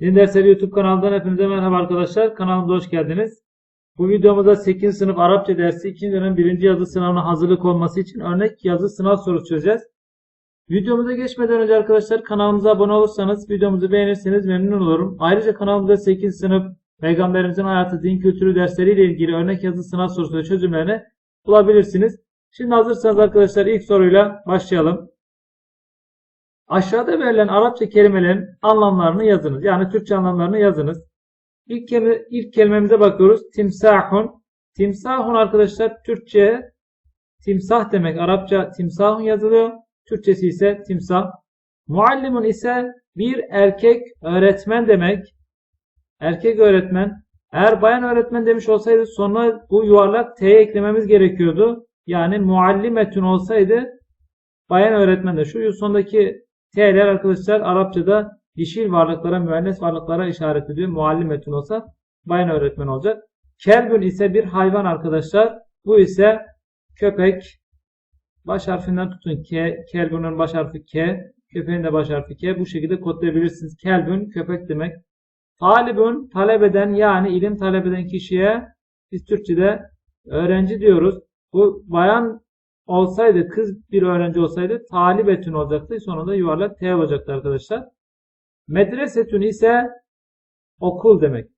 Yeni Dersleri YouTube kanalından hepinize merhaba arkadaşlar. Kanalımıza hoş geldiniz. Bu videomuzda 8. sınıf Arapça dersi 2. dönem 1. yazı sınavına hazırlık olması için örnek yazı sınav sorusu çözeceğiz. Videomuza geçmeden önce arkadaşlar kanalımıza abone olursanız videomuzu beğenirseniz memnun olurum. Ayrıca kanalımızda 8. sınıf Peygamberimizin hayatı, din kültürü dersleriyle ilgili örnek yazı sınav sorusu çözümlerini bulabilirsiniz. Şimdi hazırsanız arkadaşlar ilk soruyla başlayalım. Aşağıda verilen Arapça kelimelerin anlamlarını yazınız. Yani Türkçe anlamlarını yazınız. İlk, kelime, ilk kelimemize bakıyoruz. Timsahun. Timsahun arkadaşlar Türkçe timsah demek. Arapça timsahun yazılıyor. Türkçesi ise timsah. Muallimun ise bir erkek öğretmen demek. Erkek öğretmen. Eğer bayan öğretmen demiş olsaydı sonra bu yuvarlak T'ye eklememiz gerekiyordu. Yani muallimetün olsaydı bayan öğretmen de. Şu sondaki T'ler arkadaşlar Arapçada dişil varlıklara, müennes varlıklara işaret ediyor. Muallimetün olsa bayan öğretmen olacak. Kelbün ise bir hayvan arkadaşlar. Bu ise köpek. Baş harfinden tutun. K, kelbünün baş harfi K. Köpeğin de baş harfi K. Bu şekilde kodlayabilirsiniz. Kelbün köpek demek. Talibün talep eden yani ilim talep eden kişiye biz Türkçe'de öğrenci diyoruz. Bu bayan olsaydı, kız bir öğrenci olsaydı talibetün olacaktı. Sonunda yuvarlak T olacaktı arkadaşlar. Medresetün ise okul demek.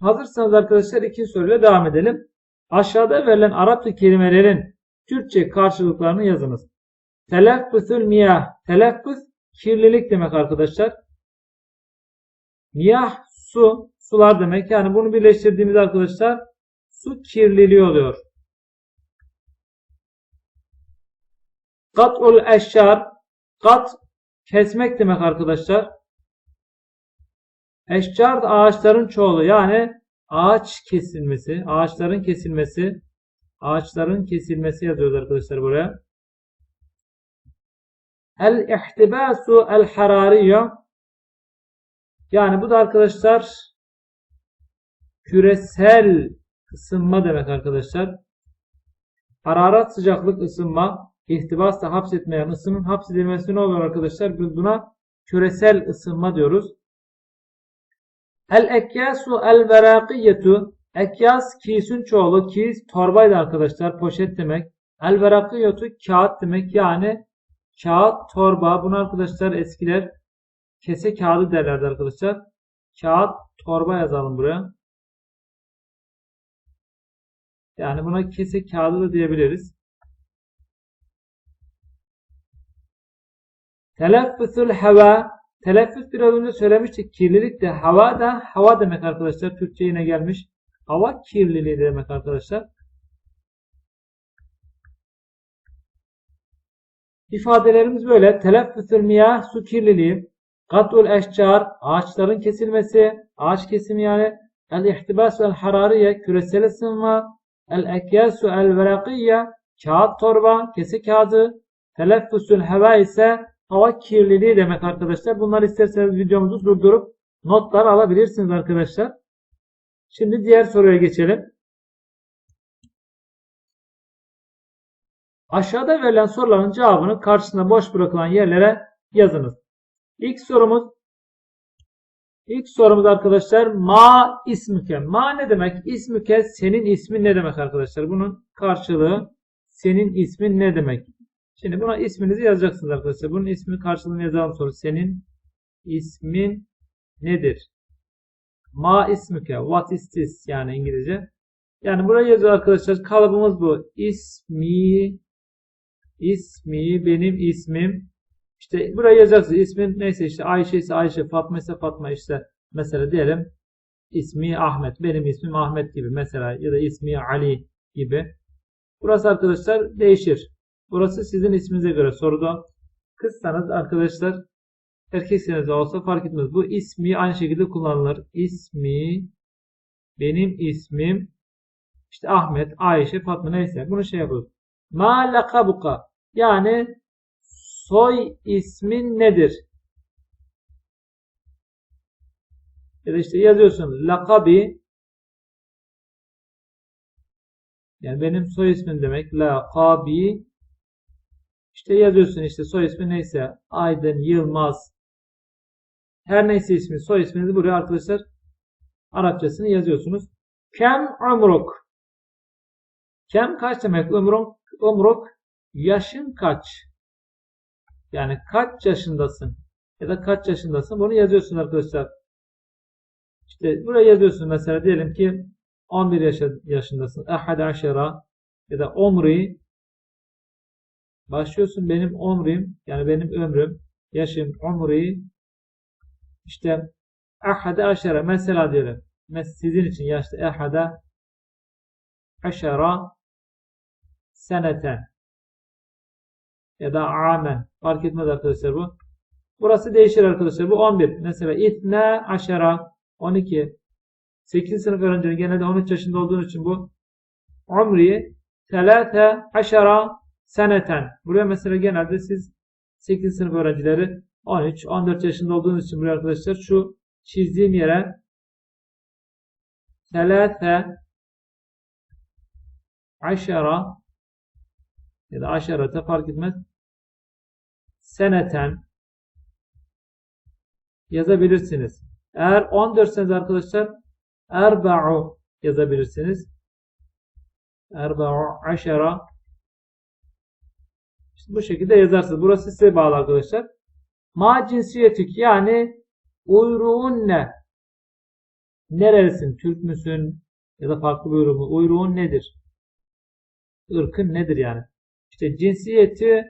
Hazırsanız arkadaşlar ikinci soruyla devam edelim. Aşağıda verilen Arapça kelimelerin Türkçe karşılıklarını yazınız. Telaffüzül miyah. Telaffuz kirlilik demek arkadaşlar. Miyah su, sular demek. Yani bunu birleştirdiğimiz arkadaşlar su kirliliği oluyor. Kat'ul eşşar kat kesmek demek arkadaşlar. Eşcar da ağaçların çoğulu yani ağaç kesilmesi, ağaçların kesilmesi, ağaçların kesilmesi yazıyoruz arkadaşlar buraya. El ihtibasu el harariye yani bu da arkadaşlar küresel ısınma demek arkadaşlar. Hararet sıcaklık ısınma İhtibas da hapsetmeyen ısının hapsedilmesi ne olur arkadaşlar? Buna küresel ısınma diyoruz. El ekyasu el verakiyetu Ekyas kisun çoğulu. Kis torbaydı arkadaşlar. Poşet demek. El verakiyetu kağıt demek. Yani kağıt, torba. Bunu arkadaşlar eskiler kese kağıdı derlerdi arkadaşlar. Kağıt, torba yazalım buraya. Yani buna kese kağıdı da diyebiliriz. Telaffusul hava. Telaffuz biraz önce söylemiştik. Kirlilik de hava da hava demek arkadaşlar. Türkçe yine gelmiş. Hava kirliliği demek arkadaşlar. İfadelerimiz böyle. Telaffusul miyah su kirliliği. Katul eşcar ağaçların kesilmesi. Ağaç kesimi yani. El ihtibas vel harariye küresel ısınma. El ekyasu el verakiye kağıt torba, kese kağıdı. Telaffusul hava ise hava kirliliği demek arkadaşlar. Bunları isterseniz videomuzu durdurup notlar alabilirsiniz arkadaşlar. Şimdi diğer soruya geçelim. Aşağıda verilen soruların cevabını karşısında boş bırakılan yerlere yazınız. İlk sorumuz İlk sorumuz arkadaşlar ma ismüke. Ma ne demek? İsmüke senin ismin ne demek arkadaşlar? Bunun karşılığı senin ismin ne demek? Şimdi buna isminizi yazacaksınız arkadaşlar. Bunun ismi karşılığını yazalım soru. Senin ismin nedir? Ma ismüke. What is this? Yani İngilizce. Yani buraya yazıyor arkadaşlar. Kalıbımız bu. İsmi ismi benim ismim. İşte buraya yazacaksınız. İsmin neyse işte Ayşe ise Ayşe, Fatma ise Fatma işte mesela diyelim ismi Ahmet. Benim ismim Ahmet gibi mesela ya da ismi Ali gibi. Burası arkadaşlar değişir. Burası sizin isminize göre soruda. Kızsanız arkadaşlar erkekseniz de olsa fark etmez. Bu ismi aynı şekilde kullanılır. İsmi benim ismim işte Ahmet, Ayşe, Fatma neyse. Bunu şey yapıyoruz. Ma lakabuka yani soy ismin nedir? Ya da işte yazıyorsun lakabi yani benim soy ismim demek lakabi işte yazıyorsun işte soy ismi neyse Aydın, Yılmaz her neyse ismi, soy isminizi buraya arkadaşlar Arapçasını yazıyorsunuz. Kem umruk. Kem kaç demek? Umruk, umruk yaşın kaç? Yani kaç yaşındasın? Ya da kaç yaşındasın? Bunu yazıyorsun arkadaşlar. İşte buraya yazıyorsun mesela diyelim ki 11 yaşa, yaşındasın. Ahad aşera ya da umri başlıyorsun benim umrim yani benim ömrüm yaşım umri işte ahade aşere mesela diyelim. Mes sizin için yaşlı ahade aşera seneten ya da amen fark etmez arkadaşlar bu. Burası değişir arkadaşlar. Bu 11. Mesela itne aşera 12. 8. sınıf öğrencileri genelde 13 yaşında olduğu için bu umri telate aşara seneten. Buraya mesela genelde siz 8. sınıf öğrencileri 13, 14 yaşında olduğunuz için buraya arkadaşlar şu çizdiğim yere telate aşara ya da aşarata fark etmez seneten yazabilirsiniz. Eğer 14'seniz arkadaşlar erba'u yazabilirsiniz. Erba'u aşara işte bu şekilde yazarsınız. Burası size bağlı arkadaşlar. Ma cinsiyetik yani uyruğun ne? Nerelisin? Türk müsün? Ya da farklı bir uyruğun. Uyruğun nedir? Irkın nedir yani? İşte cinsiyeti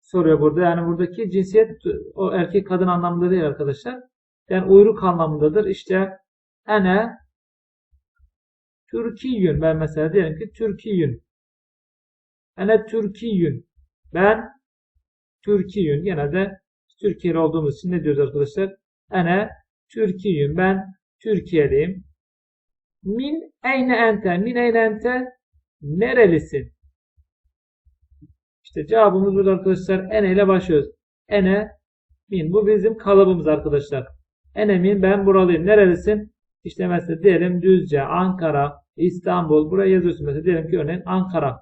soruyor burada. Yani buradaki cinsiyet o erkek kadın anlamında değil arkadaşlar. Yani uyruk anlamındadır. İşte ene Türkiyün. Ben mesela diyelim ki Türkiyün. Ene Türkiyün. Ben Türkiyün. Genelde Türkiye'li olduğumuz için ne diyoruz arkadaşlar? Ene Türkiyün. Ben Türkiye'liyim. Min eyne ente. Min eyne ente. Nerelisin? İşte cevabımız burada arkadaşlar ene ile başlıyoruz. Ene min. Bu bizim kalıbımız arkadaşlar. Ene min ben buralıyım. Nerelisin? İşte mesela diyelim Düzce, Ankara, İstanbul. Buraya yazıyorsun mesela. Diyelim ki örneğin Ankara.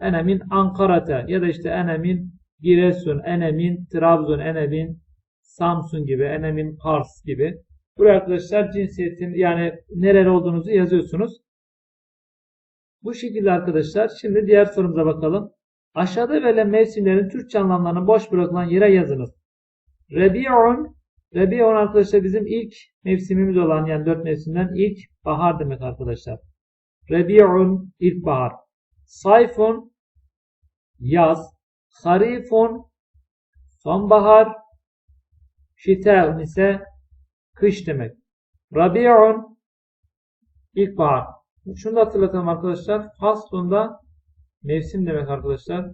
Ene min Ankara'ta ya da işte ene min Giresun, ene min Trabzon, ene min Samsun gibi, ene min Kars gibi. Buraya arkadaşlar cinsiyetin yani nereli olduğunuzu yazıyorsunuz. Bu şekilde arkadaşlar. Şimdi diğer sorumuza bakalım. Aşağıda verilen mevsimlerin Türkçe anlamlarını boş bırakılan yere yazınız. Rebi'un Rebi'un arkadaşlar bizim ilk mevsimimiz olan yani dört mevsimden ilk bahar demek arkadaşlar. Rebi'un ilkbahar. Sayfun yaz. Harifun sonbahar. Şitaun ise kış demek. Rabi'un ilkbahar. Şunu da hatırlatalım arkadaşlar. Faslunda mevsim demek arkadaşlar.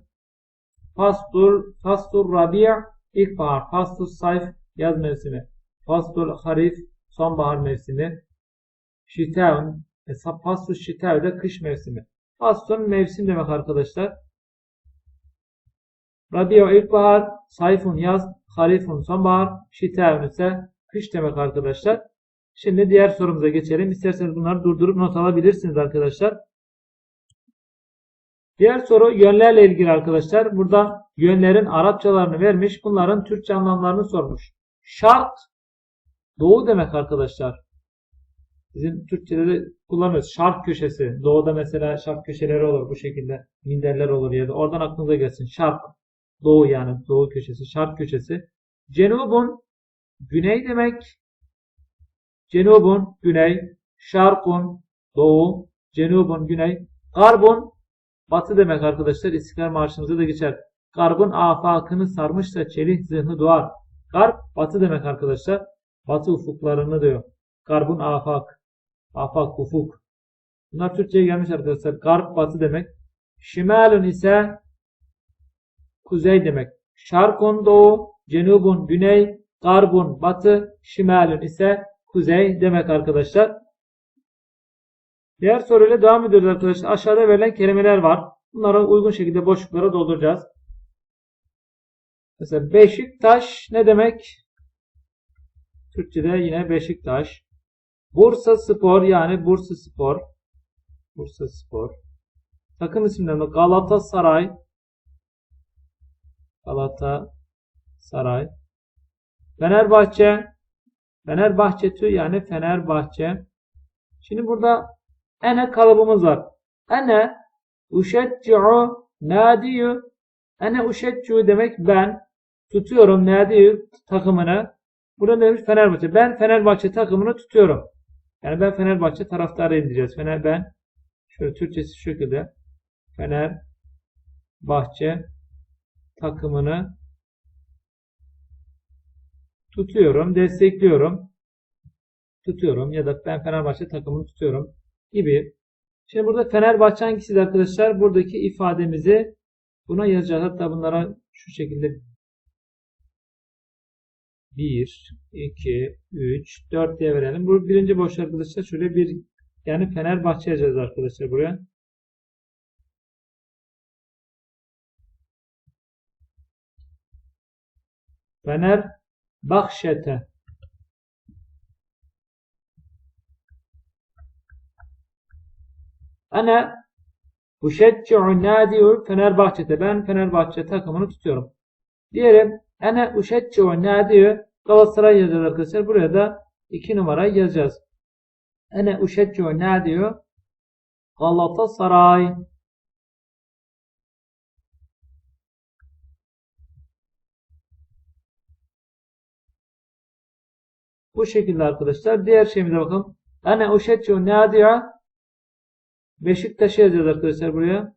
Fastur, fastur rabi' ilkbahar. Fastur sayf yaz mevsimi. Fastur harif sonbahar mevsimi. Şitaun Fastur şitaun da kış mevsimi. Fastur mevsim demek arkadaşlar. Rabi'u ilkbahar, sayfun yaz, harifun sonbahar, şitaun ise kış demek arkadaşlar. Şimdi diğer sorumuza geçelim. İsterseniz bunları durdurup not alabilirsiniz arkadaşlar. Diğer soru yönlerle ilgili arkadaşlar. Burada yönlerin Arapçalarını vermiş. Bunların Türkçe anlamlarını sormuş. Şart doğu demek arkadaşlar. Bizim Türkçe'de de kullanıyoruz. Şark köşesi. Doğuda mesela şark köşeleri olur bu şekilde. Minderler olur ya da oradan aklınıza gelsin. Şark. Doğu yani. Doğu köşesi. Şark köşesi. Cenubun güney demek. Cenubun güney. Şarkun doğu. Cenubun güney. Garbun batı demek arkadaşlar. İstiklal Marşımıza da geçer. Garbın afakını sarmışsa çelik zihni doğar. Garp batı demek arkadaşlar. Batı ufuklarını diyor. Garbun afak. Afak ufuk. Bunlar Türkçe'ye gelmiş arkadaşlar. Garp batı demek. Şimalun ise kuzey demek. Şarkun doğu, cenubun güney, garbun batı, şimalun ise kuzey demek arkadaşlar. Diğer soruyla devam ediyoruz arkadaşlar. Aşağıda verilen kelimeler var. Bunları uygun şekilde boşluklara dolduracağız. Mesela Beşiktaş ne demek? Türkçe'de yine Beşiktaş. Bursa Spor yani Bursa Spor. Bursa Spor. Takım isimlerinde Galatasaray. Galata Saray. Fenerbahçe. Fenerbahçe tü yani Fenerbahçe. Şimdi burada ene kalıbımız var. Ene uşecci'u nadiyu. Ene uşecci'u demek ben tutuyorum nadiyu takımını. Burada demiş Fenerbahçe. Ben Fenerbahçe takımını tutuyorum. Yani ben Fenerbahçe taraftarıyım diyeceğiz. Fener ben şöyle Türkçesi şu şekilde. Fener Bahçe takımını tutuyorum, destekliyorum. Tutuyorum ya da ben Fenerbahçe takımını tutuyorum gibi. Şimdi burada Fenerbahçe hangisidir arkadaşlar? Buradaki ifademizi buna yazacağız. Hatta bunlara şu şekilde 1, 2, 3, 4 diye verelim. Bu birinci boş arkadaşlar. Şöyle bir yani Fenerbahçe yazacağız arkadaşlar buraya. Fener Bahşete Ana uşecci'u nadi'u Fenerbahçe'te. Ben Fenerbahçe takımını tutuyorum. Diyelim ana uşecci'u nadi'u Galatasaray yazacağız arkadaşlar. Buraya da 2 numarayı yazacağız. Ana uşecci'u nadi'u Galatasaray. Bu şekilde arkadaşlar. Diğer şeyimize bakalım. Ana uşecci'u nadi'u Beşiktaş'ı yazacağız arkadaşlar buraya.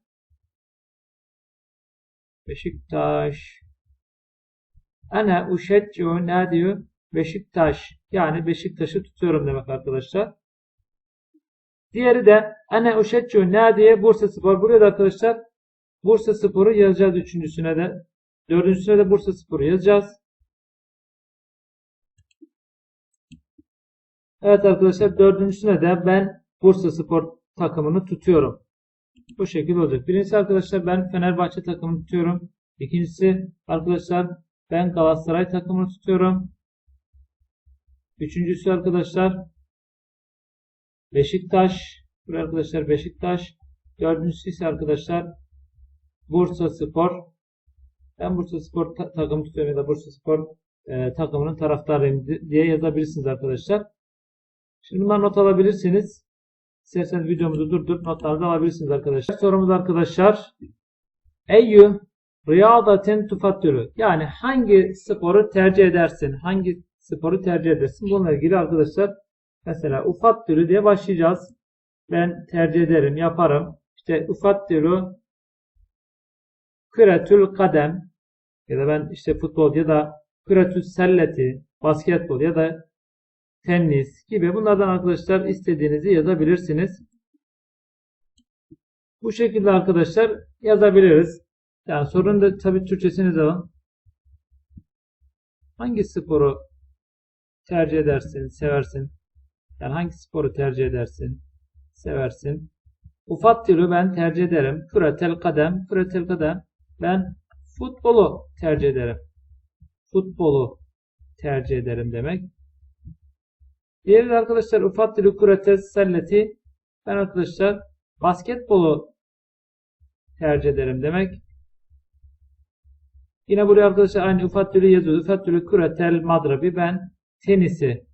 Beşiktaş. Ana uşecci'u nadi'u Beşiktaş. Yani Beşiktaş'ı tutuyorum demek arkadaşlar. Diğeri de ana uşecci'u nadi'ye Bursa Spor. Buraya da arkadaşlar Bursa Spor'u yazacağız üçüncüsüne de. Dördüncüsüne de Bursa Spor'u yazacağız. Evet arkadaşlar dördüncüsüne de ben Bursa Spor takımını tutuyorum. Bu şekilde olacak. Birincisi arkadaşlar ben Fenerbahçe takımını tutuyorum. İkincisi arkadaşlar ben Galatasaray takımını tutuyorum. Üçüncüsü arkadaşlar Beşiktaş. Buraya arkadaşlar Beşiktaş. Dördüncüsü ise arkadaşlar Bursa Spor. Ben Bursa Spor ta takımı tutuyorum ya da Bursa Spor e, takımının taraftarıyım diye yazabilirsiniz arkadaşlar. Şimdi bunlar not alabilirsiniz. İsterseniz videomuzu durdurup notlarınızı alabilirsiniz arkadaşlar. Sorumuz arkadaşlar. Eyyü riyadatin tufattürü. Yani hangi sporu tercih edersin? Hangi sporu tercih edersin? Bununla ilgili arkadaşlar mesela ufattürü diye başlayacağız. Ben tercih ederim, yaparım. İşte ufattürü küretül kadem ya da ben işte futbol ya da küretül selleti basketbol ya da tenis gibi bunlardan arkadaşlar istediğinizi yazabilirsiniz. Bu şekilde arkadaşlar yazabiliriz. Yani sorun da tabii Türkçesini alın. Hangi sporu tercih edersin, seversin? Yani hangi sporu tercih edersin, seversin? Ufattiru ben tercih ederim. Küretel kadem, küretel kadem. Ben futbolu tercih ederim. Futbolu tercih ederim demek. Diğeri de arkadaşlar ufattilu kuretes selleti. Ben arkadaşlar basketbolu tercih ederim demek. Yine buraya arkadaşlar aynı ufattilu yazıyor. Ufattilu kuretel madrabi. Ben tenisi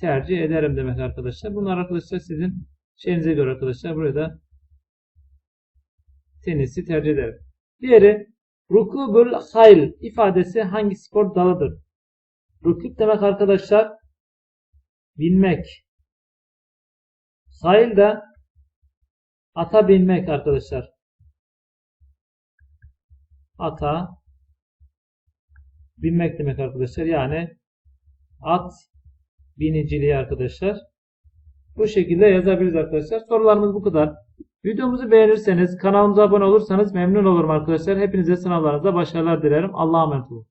tercih ederim demek arkadaşlar. Bunlar arkadaşlar sizin şeyinize göre arkadaşlar. Buraya da tenisi tercih ederim. Diğeri rukubul hayl ifadesi hangi spor dalıdır? Rukub demek arkadaşlar binmek. Hayl de ata binmek arkadaşlar. Ata binmek demek arkadaşlar. Yani at biniciliği arkadaşlar. Bu şekilde yazabiliriz arkadaşlar. Sorularımız bu kadar. Videomuzu beğenirseniz, kanalımıza abone olursanız memnun olurum arkadaşlar. Hepinize sınavlarınızda başarılar dilerim. Allah'a emanet olun.